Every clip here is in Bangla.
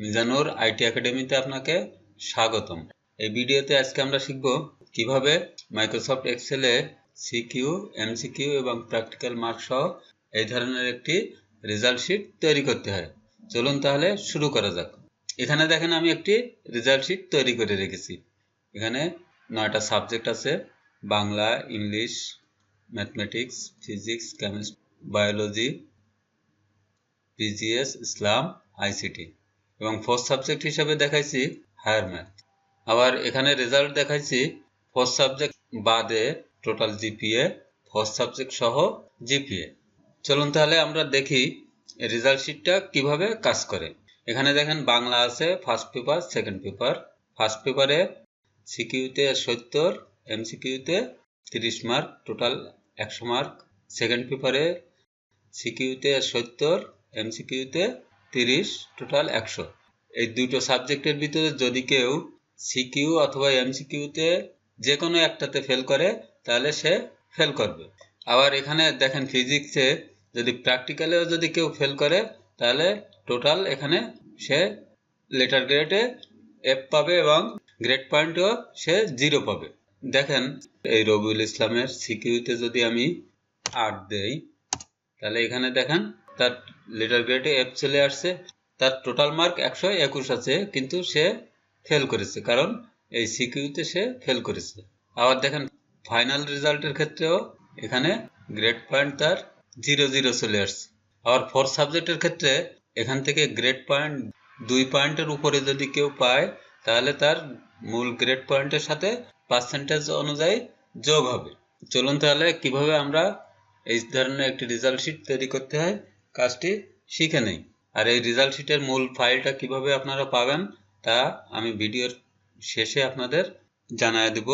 মিজানুর আইটি একাডেমিতে আপনাকে স্বাগতম। এই ভিডিওতে আজকে আমরা শিখব কীভাবে মাইক্রোসফট এক্সেলে সিকিউ, এমসিকিউ এবং প্র্যাকটিক্যাল মার্ক সহ এই ধরনের একটি রেজাল্ট শিট তৈরি করতে হয়। চলুন তাহলে শুরু করা যাক। এখানে দেখেন আমি একটি রেজাল্ট শিট তৈরি করে রেখেছি। এখানে নয়টা সাবজেক্ট আছে, Bangla, English, mathematics, physics, chemistry, biology PGS Islam, ICT. এবং ফোর্থ সাবজেক্ট হিসেবে দেখাইছি হায়ার ম্যাথ আবার এখানে রেজাল্ট দেখাইছি ফোর্থ সাবজেক্ট বাদে টোটাল জিপিএ ফোর্থ সাবজেক্ট সহ জিপিএ চলুন তাহলে আমরা দেখি রেজাল্ট শিটটা কীভাবে কাজ করে। এখানে দেখেন বাংলা আছে first paper second paper first পেপারে সিকিউতে সত্তর এমসিকিউতে তিরিশ মার্ক টোটাল একশো মার্ক সেকেন্ড পেপারে সিকিউতে সত্তর এমসিকিউতে তিরিশ টোটাল একশো। এই দুটো সাবজেক্টের ভিতরে যদি কেউ সিকিউ অথবা এমসিকিউতে যে কোনো একটাতে ফেল করে, তাহলে সে ফেল করবে। আবার এখানে দেখেন ফিজিক্সে যদি প্র্যাকটিক্যালেও যদি কেউ ফেল করে, তাহলে টোটাল এখানে সে লেটার গ্রেডে এফ পাবে এবং গ্রেড পয়েন্টও সে জিরো পাবে। দেখেন এই রবিউল ইসলামের সিকিউতে যদি আমি আট দেই, তাহলে এখানে দেখেন তার লেটার গ্রেডে এফ চলে আসছে, তার টোটাল মার্ক একশো একুশ আছে, কিন্তু সে ফেল করেছে, কারণ এই সিকিউতে সে ফেল করেছে। আবার দেখেন ফাইনাল রেজাল্টের ক্ষেত্রেও এখানে গ্রেড পয়েন্ট তার জিরো জিরো চলে আসছে। আবার ফোর্থ সাবজেক্টের ক্ষেত্রে এখান থেকে গ্রেড পয়েন্ট দুই পয়েন্টের উপরে যদি কেউ পায়, তাহলে তার মূল গ্রেড পয়েন্টের সাথে পার্সেন্টেজ অনুযায়ী যোগ হবে। চলুন তাহলে কীভাবে আমরা এই ধরনের একটি রেজাল্ট শিট তৈরি করতে হয় কাজটি শিখে নেই। আর এই রেজাল্ট শিটের মূল ফাইলটা কীভাবে আপনারা পাবেন, তা আমি ভিডিওর শেষে আপনাদের জানায় দেব।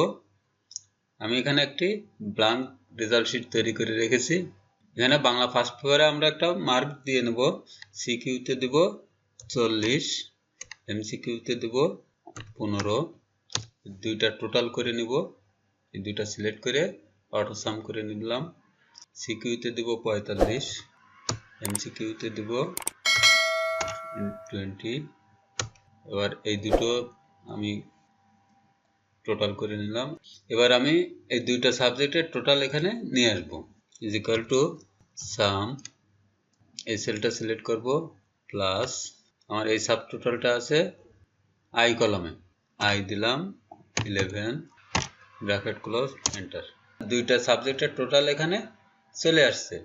আমি এখানে একটি ব্লাঙ্ক রেজাল্ট শিট তৈরি করে রেখেছি। এখানে বাংলা ফার্স্ট পেপারে আমরা একটা মার্ক দিয়ে নেব। সিকিউতে দেব চল্লিশ এমসিকিউতে দেব পনেরো। দুইটা টোটাল করে নিব। এই দুইটা সিলেক্ট করে অটো সাম করে নিলাম। সিকিউতে দেব পঁয়তাল্লিশ। এমসিকিউতে দেব টোয়েন্টি এবার এই দুটো আমি টোটাল করে নিলাম। এবার আমি এই দুইটা সাবজেক্টের টোটাল এখানে নিয়ে আসব। ইজ ইকাল টু সাম এই সেলটা সিলেক্ট করব। প্লাস আমার এই সাব টোটালটা আছে আই কলমে আই দিলাম ইলেভেন ব্র্যাকেট ক্লোজ এন্টার দুইটা সাবজেক্টের টোটাল এখানে চলে আসছে।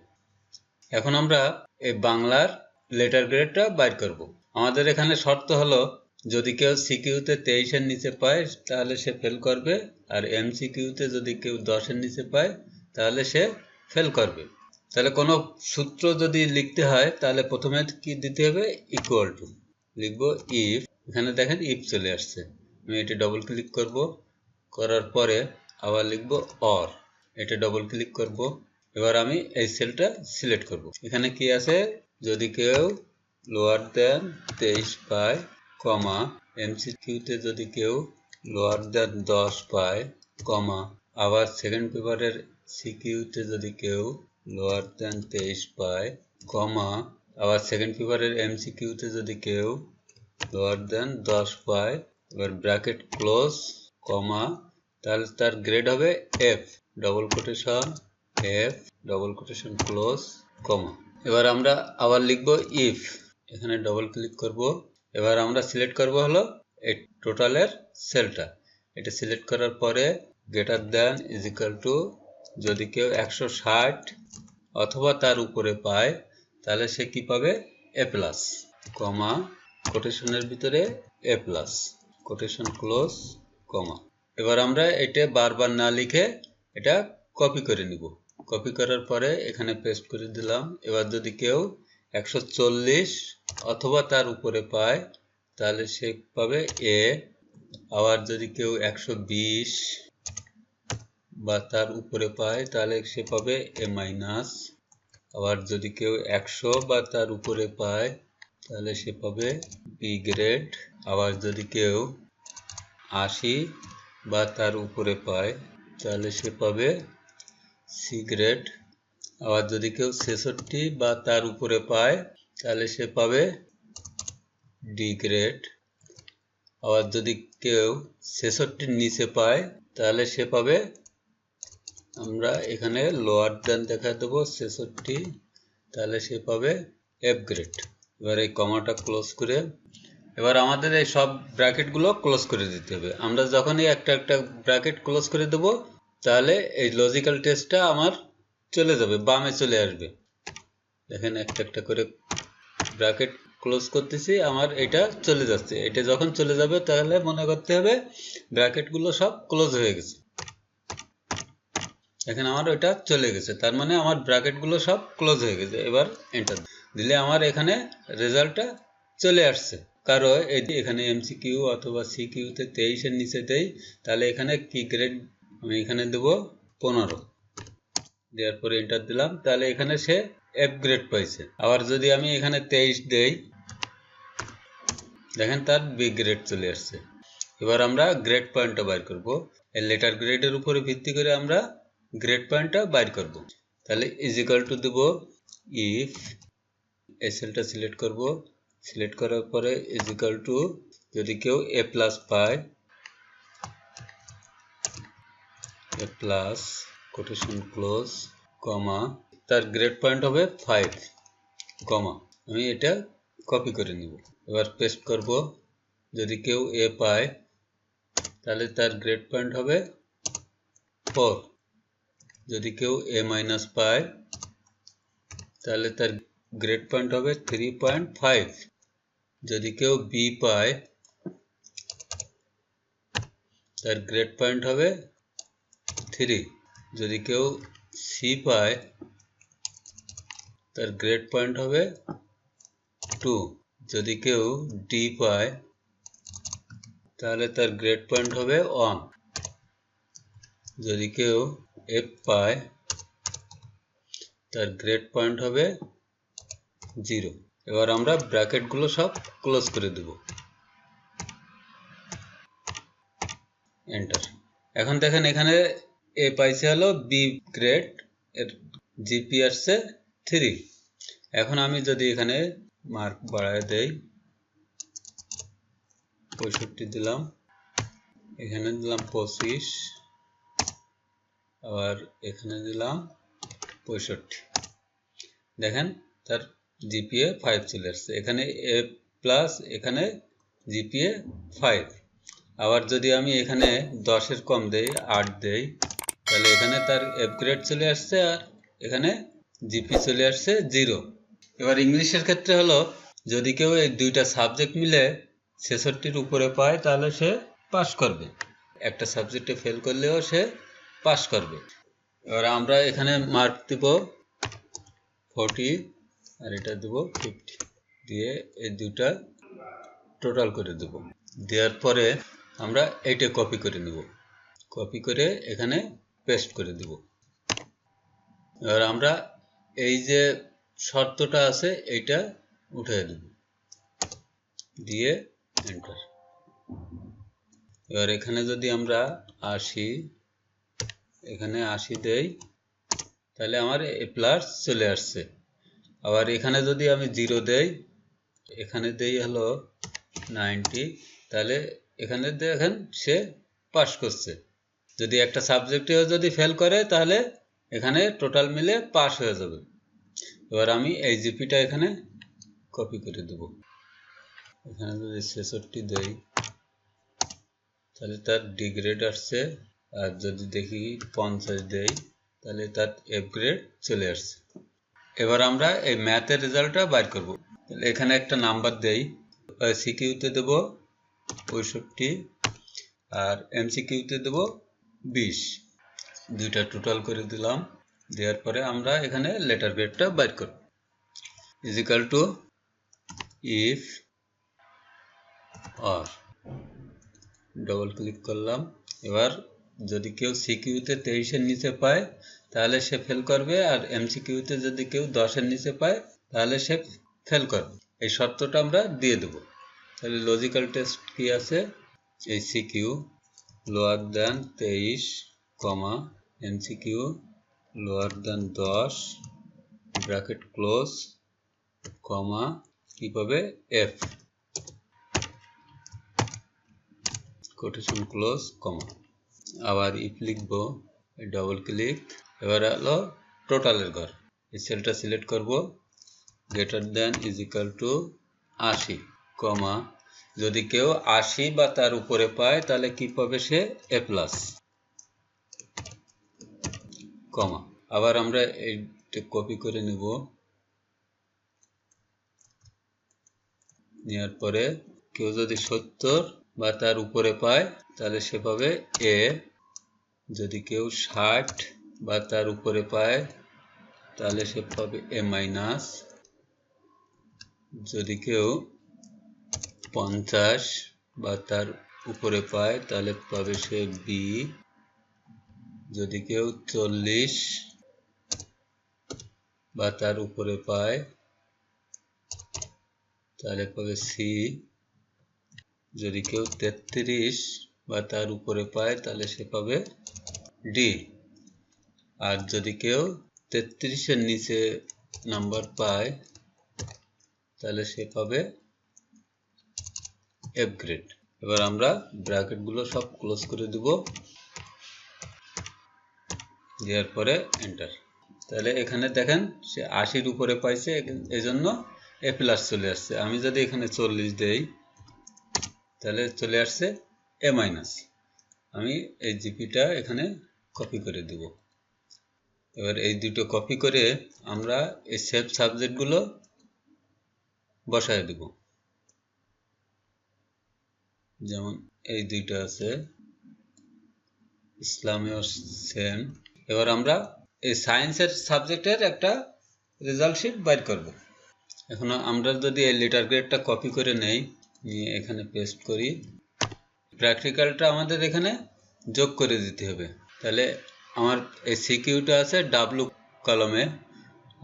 এখন আমরা এই বাংলার লেটার গ্রেডটা বাইর করব। আমাদের এখানে শর্ত হলো, যদি কেউ সিকিউতে তেইশের নিচে পায়, তাহলে সে ফেল করবে। আর এম সিকিউতে যদি কেউ দশের নিচে পায়, তাহলে সে ফেল করবে। তাহলে কোনো সূত্র যদি লিখতে হয়, তাহলে প্রথমে কি দিতে হবে? ইকুয়াল টু লিখব ইফ এখানে দেখেন ইফ চলে আসছে। আমি এটা ডবল ক্লিক করব। করার পরে আবার লিখব অর এটা ডবল ক্লিক করব। এবার আমি এই সেলটা সিলেক্ট করব। এখানে কি আছে? যদি কেউ লোয়ার দেন তেইশ পায় কমা এমসিকিউতে যদি কেউ লোয়ার দেন দশ পায় কমা আবার সেকেন্ড পেপারের সিকিউতে যদি কেউ লোয়ার দেন তেইশ পায় কমা আবার সেকেন্ড পেপারের এমসিকিউতে যদি কেউ লোয়ার দেন দশ পায়, এবার ব্র্যাকেট ক্লোজ কমা তাহলে তার গ্রেড হবে F double quotation F double quotation close comma এবার আমরা আবার লিখব ইফ এখানে ডবল ক্লিক করব। এবার আমরা সিলেক্ট করব হলো এই টোটালের সেলটা এটা সিলেক্ট করার পরে greater than is equal to যদি কেউ একশো ষাট অথবা তার উপরে পায়, তাহলে সে কি পাবে? এ প্লাস কমা কোটেশনের ভিতরে A plus quotation close comma এবার আমরা এটা বারবার না লিখে এটা কপি করে নিব। কপি করার পরে এখানে পেস্ট করে দিলাম। এবার যদি কেউ একশো চল্লিশ অথবা তার উপরে পায়, তাহলে সে পাবে এ আবার যদি কেউ একশো বিশ বা তার উপরে পায়, তাহলে সে পাবে এ মাইনাস আবার যদি কেউ একশো বা তার উপরে পায়, তাহলে সে পাবে বি গ্রেড আবার যদি কেউ আশি বা তার উপরে পায়, তাহলে সে পাবে সি আবার যদি কেউ ছেষট্টি বা তার উপরে পায়, তাহলে সে পাবে ডি গ্রেড আবার যদি কেউ ছেষট্টির নিচে পায়, তাহলে সে পাবে, আমরা এখানে লোয়ার দেন দেখা দেবো, ছেষট্টি, তাহলে সে পাবে এফ গ্রেড এবার এই কমাটা ক্লোজ করে, এবার আমাদের এই সব ব্র্যাকেটগুলো ক্লোজ করে দিতে হবে। আমরা যখনই একটা একটা ব্র্যাকেট ক্লোজ করে দেব তাহলে এই লজিক্যাল টেস্টটা আমার চলে যাবে, বামে চলে আসবে। দেখেন একটা একটা করে ব্র্যাকেট ক্লোজ করতেছি, আমার এটা চলে যাচ্ছে। এটা যখন চলে যাবে, তাহলে মনে করতে হবে ব্র্যাকেটগুলো সব ক্লোজ হয়ে গেছে। এখন আমার ওইটা চলে গেছে, তার মানে আমার ব্র্যাকেটগুলো সব ক্লোজ হয়ে গেছে। এবার এন্টার দিলে আমার এখানে রেজাল্টটা চলে আসছে। কারও এখানে এমসি কিউ অথবা সি কিউতে তেইশের নিচে দেই তাহলে এখানে কি গ্রেড আমি এখানে দেব পনেরো। দেওয়ার পরে এন্টার দিলাম। তাহলে এখানে সে এফ গ্রেড পাইছে। আবার যদি আমি এখানে তেইশ দেই, দেখেন তার বি গ্রেড চলে আসছে। এবার আমরা গ্রেড পয়েন্টটা বাইর করব। এই লেটার গ্রেডের উপরে ভিত্তি করে আমরা গ্রেড পয়েন্টটা বাইর করব। তাহলে ইজ টু দেব ইফ এই সেলটা সিলেক্ট করব। সিলেক্ট করার পরে ইজ টু যদি কেউ এ প্লাস পায় A plus, quotation close, comma. তার গ্রেড পয়েন্ট হবে ফাইভ, কমা। আমি এটা কপি করে নিব। এবার পেস্ট করব। যদি কেউ এ পায়, তাহলে তার গ্রেড পয়েন্ট হবে ফোর। যদি কেউ এ মাইনাস পায়, তাহলে তার গ্রেড পয়েন্ট হবে থ্রি পয়েন্ট ফাইভ। যদি কেউ বি পায়, তার গ্রেড পয়েন্ট হবে থ্রি। যদি কেউ সি পায়, তার গ্রেড পয়েন্ট হবে টু যদি কেউ ডি পায়, তাহলে তার গ্রেড পয়েন্ট হবে ওয়ান যদি কেউ এফ পায়, তার গ্রেড পয়েন্ট হবে জিরো এবার আমরা ব্র্যাকেটগুলো সব ক্লোজ করে দেব। এন্টার এখন দেখেন এখানে এ পাইছে হলো বি গ্রেড এর জিপি আসছে থ্রি এখন আমি যদি এখানে মার্ক বাড়ায় দেই, পঁয়ষট্টি দিলাম, এখানে দিলাম পঁচিশ, আবার এখানে দিলাম পঁয়ষট্টি। দেখেন, তার জিপিএ ফাইভ চলে আসছে। এখানে এ প্লাস এখানে জিপিএ ফাইভ আবার যদি আমি এখানে দশের কম দেই, আট দেই তাহলে এখানে তার এফ গ্রেড চলে আসছে আর এখানে জিপি চলে আসছে জিরো এবার ইংলিশের ক্ষেত্রে হলো, যদি কেউ এই দুইটা সাবজেক্ট মিলে ছেষট্টির উপরে পায়, তাহলে সে পাস করবে। একটা সাবজেক্টে ফেল করলেও সে পাস করবে। এবার আমরা এখানে মার্ক দেব ফর্টি আর এটা দেব ফিফটি দিয়ে এই দুটা টোটাল করে দেব। দেওয়ার পরে আমরা এইটা কপি করে নেব। কপি করে এখানে পেস্ট করে দেব। এবার আমরা এই যে শর্তটা আছে, এইটা উঠে দেব। দিয়ে এন্টার এবার এখানে যদি আমরা আসি এখানে আশি দেই, তাহলে আমার এ প্লাস চলে আসছে। আবার এখানে যদি আমি জিরো দেই, এখানে দেই হলো নাইনটি তাহলে এখানে দেখেন সে পাস করছে। যদি একটা সাবজেক্টেও যদি ফেল করে, তাহলে এখানে টোটাল মিলে পাস হয়ে যাবে। এবার আমি এই জিপিটা এখানে কপি করে দেব। এখানে যদি ছেষট্টি দেই, তাহলে তার ডিগ্রেড আসছে। আর যদি দেখি পঞ্চাশ দেই, তাহলে তার এফ গ্রেড চলে আসছে। এবার আমরা এই ম্যাথের রেজাল্টটা বাইর করব। তাহলে এখানে একটা নাম্বার দেই সিকিউতে দেব পঁয়ষট্টি, আর এমসিকিউতে দেব বিশ। দুইটা টোটাল করে দিলাম। দেওয়ার পরে আমরা এখানে লেটার গ্রেডটা বাইর করব। ইজিক্যাল টু ইফ আর ডবল ক্লিক করলাম। এবার যদি কেউ সিকিউতে তেইশের নিচে পায়, তাহলে সে ফেল করবে। আর এমসিকিউতে যদি কেউ দশের নিচে পায়, তাহলে সে ফেল করবে। এই শর্তটা আমরা দিয়ে দেব। তাহলে লজিক্যাল টেস্ট কি আছে? এই সিকিউ লোয়ার দেন তেইশ কমা এমসিকিউ লোয়ার দেন দশ ব্র্যাকেট ক্লোজ কমা কি পাবে এফ কোটেশন ক্লোজ কমা আবার ইফ লিখব ডবল ক্লিক এবার হলো টোটালের ঘর। এই সেলটা সিলেক্ট করব greater than is equal to আশি কমা যদি কেউ আশি বা তার উপরে পায়, তাহলে কি পাবে সে? এ প্লাস কমা। আবার আমরা এইটা কপি করে নিব। নেওয়ার পরে কেউ যদি সত্তর বা তার উপরে পায়, তাহলে সে পাবে এ যদি কেউ ষাট বা তার উপরে পায়, তাহলে সে পাবে এ মাইনাস যদি কেউ পঞ্চাশ বা তার উপরে পায়, তাহলে পাবে সে বি যদি কেউ চল্লিশ বা তার উপরে পায়, তাহলে পাবে সি যদি কেউ তেত্রিশ বা তার উপরে পায়, তাহলে সে পাবে ডি আর যদি কেউ তেত্রিশের নিচে নাম্বার পায়, তাহলে সে পাবে এফ গ্রেড এবার আমরা ব্র্যাকেটগুলো সব ক্লোজ করে দিব। দেওয়ার পরে এন্টার তাহলে এখানে দেখেন সে আশির উপরে পাইছে, এজন্য এ প্লাস চলে আসছে। আমি যদি এখানে চল্লিশ দেই, তাহলে চলে আসছে এ মাইনাস আমি এই জিপিটা এখানে কপি করে দেব। এবার এই দুটো কপি করে আমরা এই সেভ সাবজেক্টগুলো বসায় দেব। যেমন এই দুইটা আছে। ইসলামেও সেম। এবার আমরা এই সায়েন্সের সাবজেক্টের একটা রেজাল্ট শিট বাইর করব। এখন আমরা যদি এই লেটার গ্রেডটা কপি করে নেই, নিয়ে এখানে পেস্ট করি প্র্যাকটিক্যালটা আমাদের এখানে যোগ করে দিতে হবে। তাহলে আমার এই সিকিউটা আছে ডাব্লু কলমে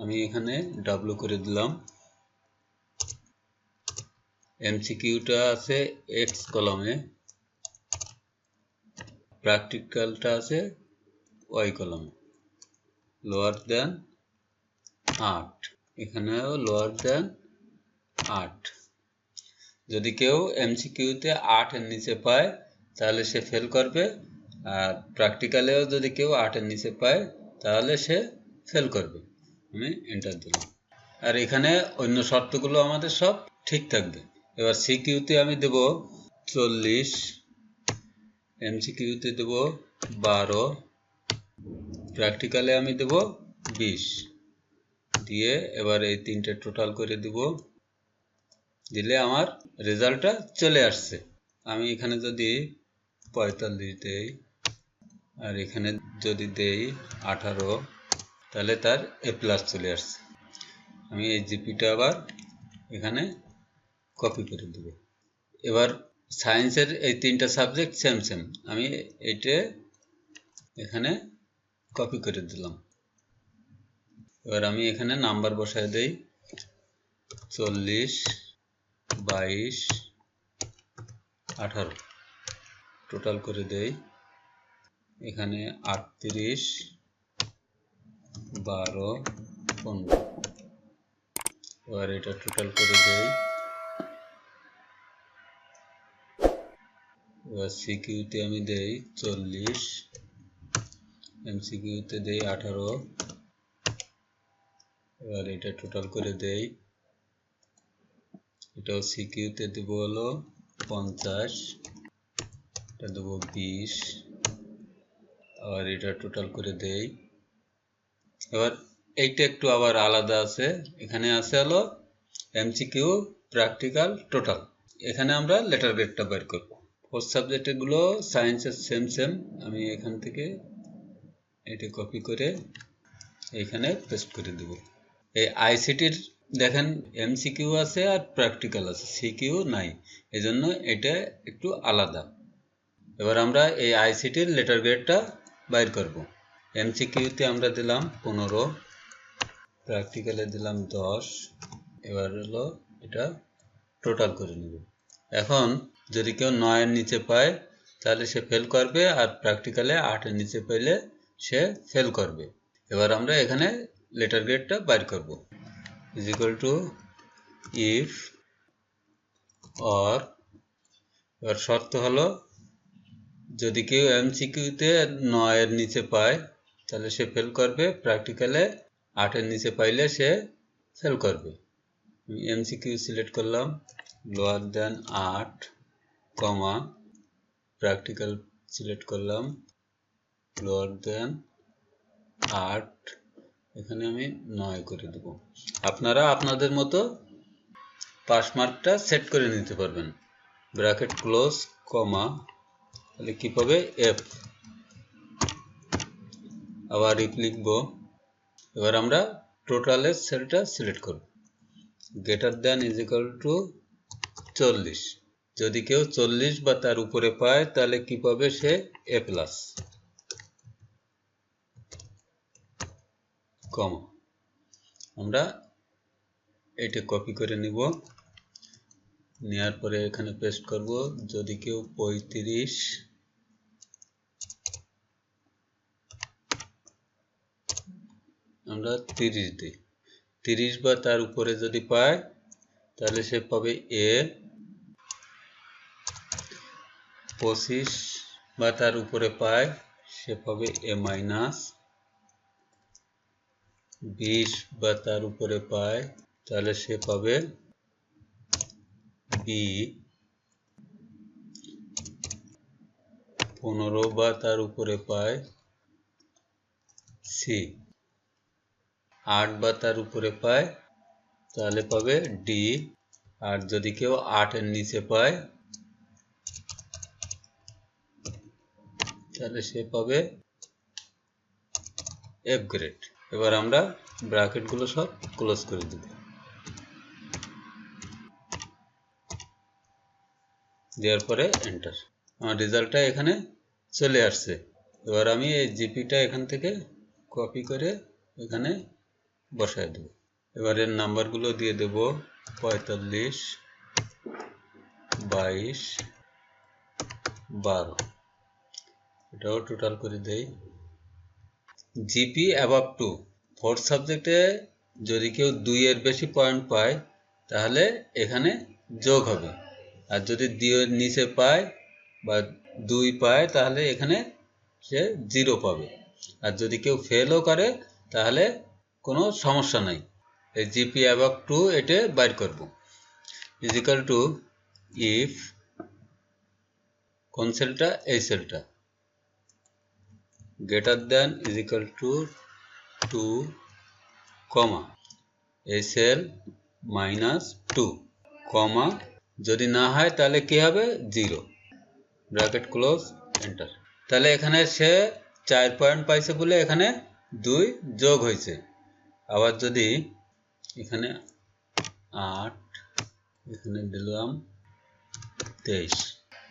আমি এখানে ডাব্লু করে দিলাম। এমসিকিউটা আছে এক্স কলমে প্র্যাকটিক্যালটা আছে ওয়াই কলমে লোয়ার দেন আট। এখানেও লোয়ার দেন আট। যদি কেউ এমসিকিউতে আটের নিচে পায়, তাহলে সে ফেল করবে, আর প্র্যাকটিক্যালেও যদি কেউ আটের নিচে পায়, তাহলে সে ফেল করবে। আমি এন্টার দিলাম। আর এখানে অন্য শর্তগুলো আমাদের সব ঠিক থাকবে। এবার সিকিউতে আমি দেব চল্লিশ এমসিকিউতে দেব বারো প্র্যাকটিক্যালে আমি দেব বিশ। দিয়ে এবার এই তিনটে টোটাল করে দিব। দিলে আমার রেজাল্টটা চলে আসছে। আমি এখানে যদি পঁয়তাল্লিশ দেই, আর এখানে যদি দেই আঠারো, তাহলে তার এ প্লাস চলে আসছে। আমি এই জিপিটা আবার এখানে কপি করে দেব। এবার সায়েন্সের এই তিনটা সাবজেক্ট সেম সেম আমি এইটা এখানে কপি করে দিলাম। এবার আমি এখানে নাম্বার বসায় দেই। চল্লিশ, বাইশ, আঠারো। টোটাল করে দেই। এখানে আটত্রিশ, বারো, পনেরো। এবার এটা টোটাল করে দেই। এবার সিকিউতে আমি দেই চল্লিশ এমসিকিউতে দেই আঠারো, এবার এটা টোটাল করে দেই, এটাও সিকিউতে দেবো হলো পঞ্চাশ, এটা দেবো বিশ, আবার এটা টোটাল করে দেই, এবার এইটা একটু আবার আলাদা আছে, এখানে আছে হলো এমসিকিউ প্র্যাকটিক্যাল টোটাল এখানে আমরা লেটার গ্রেডটা বের করব। ফোর্থ সাবজেক্টগুলো সায়েন্সের সেম সেম আমি এখান থেকে এটা কপি করে এইখানে পেস্ট করে দেব। এই আইসিটির দেখেন এমসিকিউ আছে আর প্র্যাকটিক্যাল আছে সিকিউ নাই। এজন্য এটা একটু আলাদা। এবার আমরা এই আইসিটির লেটার গ্রেডটা বাইর করব। এমসিকিউতে আমরা দিলাম পনেরো প্র্যাকটিক্যালে দিলাম দশ, এবার হলো এটা টোটাল করে নেব। এখন যদি কেউ নয়ের নিচে পায়, তাহলে সে ফেল করবে আর প্র্যাকটিক্যালে আটের নিচে পেলে সে ফেল করবে। এবার আমরা এখানে লেটার গ্রেডটা বাইর করব। ইজ টু ইফ অর এবার শর্ত হলো, যদি কেউ এমসিকিউতে নয়ের নিচে পায়, তাহলে সে ফেল করবে প্র্যাকটিক্যালে আটের নিচে পাইলে সে ফেল করবে। এমসিকিউ সিলেক্ট করলাম লোয়ার দেন আট। কমা প্র্যাকটিক্যাল সিলেক্ট করলাম লোয়ার দেন আট, এখানে আমি নয় করে দেব। আপনারা আপনাদের মতো পাস মার্কটা সেট করে নিতে পারবেন। ব্র্যাকেট ক্লোজ কমা তাহলে কি পাবে? এফ আবার ইফ লিখব। এবার আমরা টোটালের সেলটা সিলেক্ট করব। গ্রেটার দেন ইজ টু চল্লিশ। যদি কেউ চল্লিশ বা তার উপরে পায়, তাহলে কি পাবে সে? এ প্লাস কম আমরা এটা কপি করে নিব। নেওয়ার পরে এখানে পেস্ট করব। যদি কেউ পঁয়ত্রিশ আমরা তিরিশ দিই। তিরিশ বা তার উপরে যদি পায়, তাহলে সে পাবে এ পঁচিশ বা তার উপরে পায়, সে পাবে এ মাইনাস বিশ বা তার উপরে পায়, তাহলে সে পাবে বি। পনেরো বা তার উপরে পায় সি। আট বা তার উপরে পায়, তাহলে পাবে ডি। আর যদি কেউ আটের নিচে পায় তাহলে সে পাবে এফ গ্রেড এবার আমরা ব্র্যাকেটগুলো সব ক্লোজ করে দেব দেওয়ার পরে এন্টার আমার রেজাল্টটা এখানে চলে আসছে। এবার আমি এই জিপিটা এখান থেকে কপি করে এখানে বসায় দেব। এবার এর নাম্বারগুলো দিয়ে দেব পঁয়তাল্লিশ, বাইশ, বারো। এটাও টোটাল করে দেই। জিপি অ্যাবাভ টু ফোর্থ সাবজেক্টে যদি কেউ দুইয়ের বেশি পয়েন্ট পায়, তাহলে এখানে যোগ হবে। আর যদি দুইয়ের নিচে পায় বা দুই পায়, তাহলে এখানে সে জিরো পাবে। আর যদি কেউ ফেলও করে, তাহলে কোনো সমস্যা নাই। এই জিপি অ্যাবাভ টু এটে বাইর করব। ইজিক্যাল টু ইফ কোন সেলটা এই সেলটা greater than is equal to 2 comma. Cell minus two comma যদি না হয়, তাহলে কি হবে? জিরো ব্র্যাকেট ক্লোজ এন্টার তাহলে এখানে সে চার পয়েন্ট পাইছে বলে এখানে দুই যোগ হয়েছে। আবার যদি এখানে আট, এখানে দিলাম তেইশ।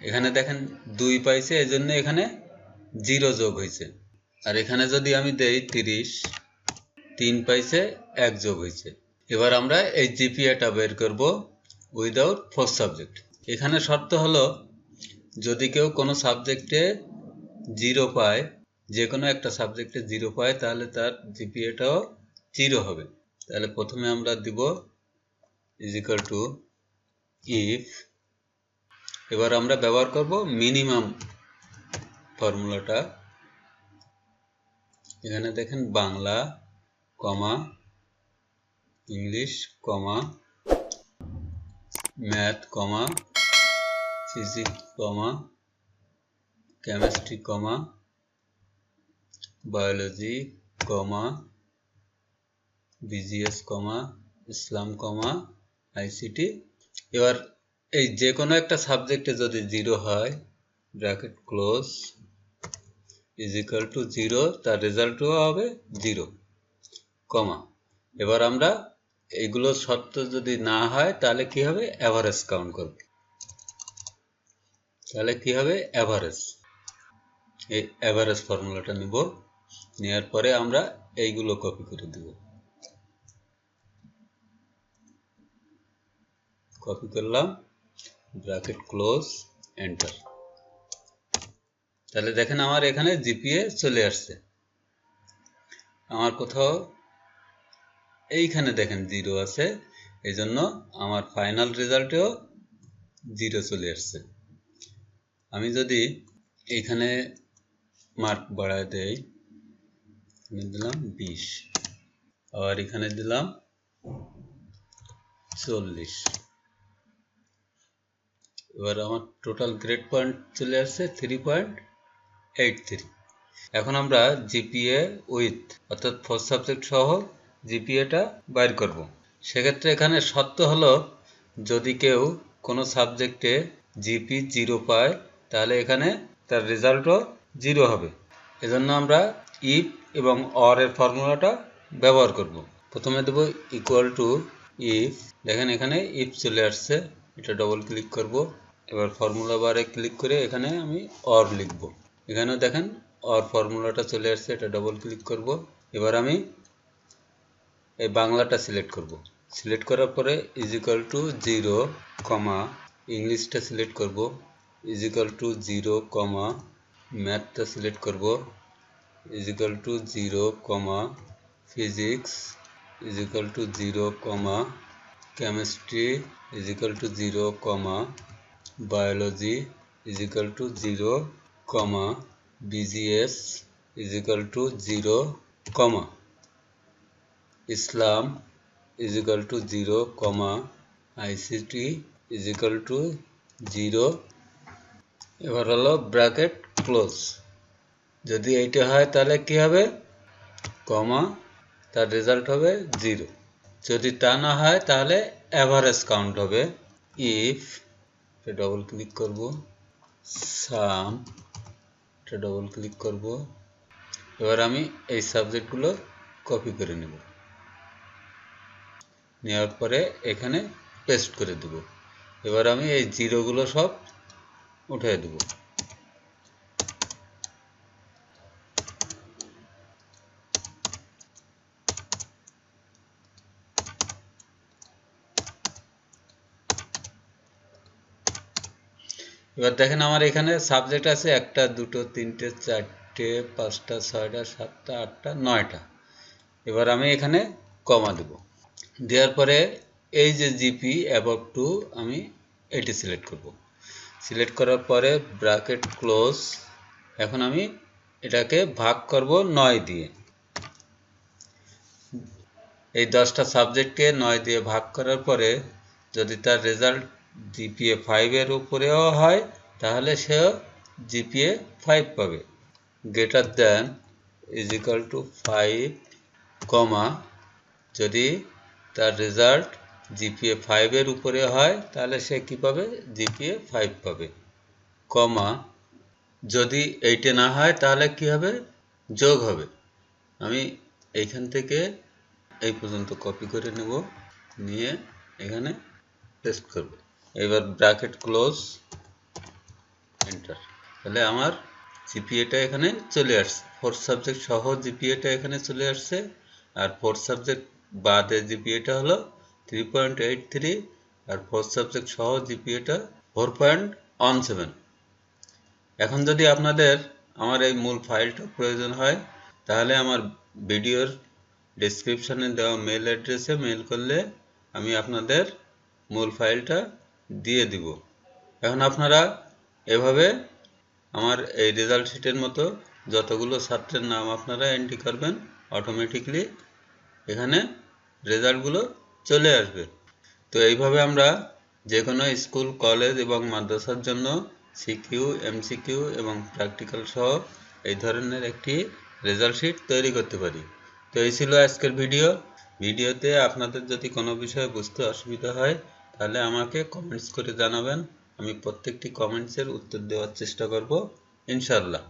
এখানে দেখেন দুই পাইছে এই জন্য এখানে জিরো যোগ হয়েছে। আর এখানে যদি আমি দেই তিরিশ, তিন পাইছে এক যোগ হয়েছে। এবার আমরা এই জিপিএটা বের করব উইদাউট ফোর্থ সাবজেক্ট এখানে শর্ত হলো, যদি কেউ কোনো সাবজেক্টে জিরো পায় যে কোনো একটা সাবজেক্টে জিরো পায়, তাহলে তার জিপিএটাও জিরো হবে। তাহলে প্রথমে আমরা দিব ইজ ইকাল টু ইফ এবার আমরা ব্যবহার করব মিনিমাম ফর্মুলাটা। এখানে দেখেন Bangla, comma, English, comma, math, comma, physics, comma, chemistry, comma, biology, comma, BGS, comma, Islam, comma, ICT. এবার এই যে কোনো একটা সাবজেক্টে যদি জিরো হয়, bracket, close is equal to zero তার রেজাল্টও হবে জিরো কমা এবার আমরা এইগুলো সত্য যদি না হয়, তাহলে কি হবে? অ্যাভারেজ কাউন্ট করব। তাহলে কি হবে? অ্যাভারেজ এই অ্যাভারেজ ফর্মুলাটা নিব। নেওয়ার পরে আমরা এইগুলো কপি করে দেব। কপি করলাম ব্র্যাকেট ক্লোজ এন্টার তাহলে দেখেন আমার এখানে জিপিএ চলে আসছে। আমার কোথাও এইখানে দেখেন জিরো আছে এই জন্য আমার ফাইনাল রেজাল্টেও জিরো চলে আসছে। আমি যদি এখানে মার্ক বাড়ায় দেই এখানে দিলাম বিশ, আবার এখানে দিলাম চল্লিশ। এবার আমার টোটাল গ্রেড পয়েন্ট চলে আসছে থ্রি পয়েন্ট এইট থ্রি এখন আমরা জিপিএ উইথ অর্থাৎ ফার্স্ট সাবজেক্ট সহ জিপিএটা বাইর করব। সেক্ষেত্রে এখানে সত্য হলো, যদি কেউ কোনো সাবজেক্টে জিপি জিরো পায়, তাহলে এখানে তার রেজাল্টও জিরো হবে। এজন্য আমরা ইফ এবং অর এর ফর্মুলাটা ব্যবহার করব। প্রথমে দেব ইকুয়াল টু ইফ দেখেন এখানে ইফ চলে আসছে, এটা ডবল ক্লিক করব। এবার ফর্মুলা বারে ক্লিক করে এখানে আমি অর লিখব। এখানেও দেখেন অর ফর্মুলাটা চলে আসছে, এটা ডবল ক্লিক করব। এবার আমি এই বাংলাটা সিলেক্ট করব। সিলেক্ট করার পরে is equal to zero comma ইংলিশটা সিলেক্ট করব। Is equal to zero comma ম্যাথটা সিলেক্ট করব। Is equal to zero comma physics is equal to zero comma chemistry is equal to zero comma biology is equal to zero comma BGS is equal to zero comma Islam is equal to zero comma ICT is equal to zero এবার হলো ব্র্যাকেট ক্লোজ যদি এইটা হয় তাহলে কি হবে? কমা তার রেজাল্ট হবে জিরো যদি তা না হয় তাহলে অ্যাভারেজ কাউন্ট হবে। ইফ ডবল ক্লিক করব। সাম এটা ডবল ক্লিক করব। এবার আমি এই সাবজেক্টগুলো কপি করে নেব। নেওয়ার পরে এখানে পেস্ট করে দেব। এবার আমি এই জিরোগুলো সব উঠিয়ে দেব। এবার দেখেন আমার এখানে সাবজেক্ট আছে একটা, দুটো, তিনটে, চারটে, পাঁচটা, ছয়টা, সাতটা, আটটা, নয়টা। এবার আমি এখানে কমা দেব। দেওয়ার পরে এই যে জিপি অ্যাবভ টু আমি এটি সিলেক্ট করব। সিলেক্ট করার পরে ব্র্যাকেট ক্লোজ এখন আমি এটাকে ভাগ করব নয় দিয়ে। এই দশটা সাবজেক্টকে নয় দিয়ে ভাগ করার পরে যদি তার রেজাল্ট জিপিএ ফাইভের উপরেও হয়, তাহলে সেও জিপিএ ফাইভ পাবে। Greater than is equal to five comma যদি তার রেজাল্ট জিপিএ ফাইভের উপরে হয়, তাহলে সে কী পাবে? জিপিএ ফাইভ পাবে। কমা যদি এইটে না হয়, তাহলে কি হবে? যোগ হবে। আমি এইখান থেকে এই পর্যন্ত কপি করে নেব, নিয়ে এখানে পেস্ট করব। এবার ব্র্যাকেট ক্লোজ এন্টার তাহলে আমার জিপিএটা এখানে চলে আসছে। ফোর্থ সাবজেক্ট সহ জিপিএটা এখানে চলে আসছে। আর ফোর্থ সাবজেক্ট বাদে জিপিএটা হলো থ্রি পয়েন্ট এইট থ্রি আর ফোর্থ সাবজেক্ট সহ জিপিএটা ফোর পয়েন্ট ওয়ান সেভেন এখন যদি আপনাদের আমার এই মূল ফাইলটা প্রয়োজন হয়, তাহলে আমার ভিডিওর ডিসক্রিপশানে দেওয়া মেল অ্যাড্রেসে মেল করলে আমি আপনাদের মূল ফাইলটা দিয়ে দিব। এখন আপনারা এভাবে আমার এই রেজাল্ট শিটের মতো যতগুলো ছাত্রের নাম আপনারা এন্ট্রি করবেন অটোমেটিকলি এখানে রেজাল্টগুলো চলে আসবে। তো এইভাবে আমরা যে কোনো স্কুল কলেজ এবং মাদ্রাসার জন্য সিকিউ এমসিকিউ এবং প্র্যাকটিক্যাল সহ এই ধরনের একটি রেজাল্ট শিট তৈরি করতে পারি। তো এই ছিল আজকের ভিডিও ভিডিওতে আপনাদের যদি কোনো বিষয়ে বুঝতে অসুবিধা হয় তাহলে আমাকে কমেন্টস করে জানাবেন। আমি প্রত্যেকটি কমেন্টসের উত্তর দেওয়ার চেষ্টা করব ইনশাল্লাহ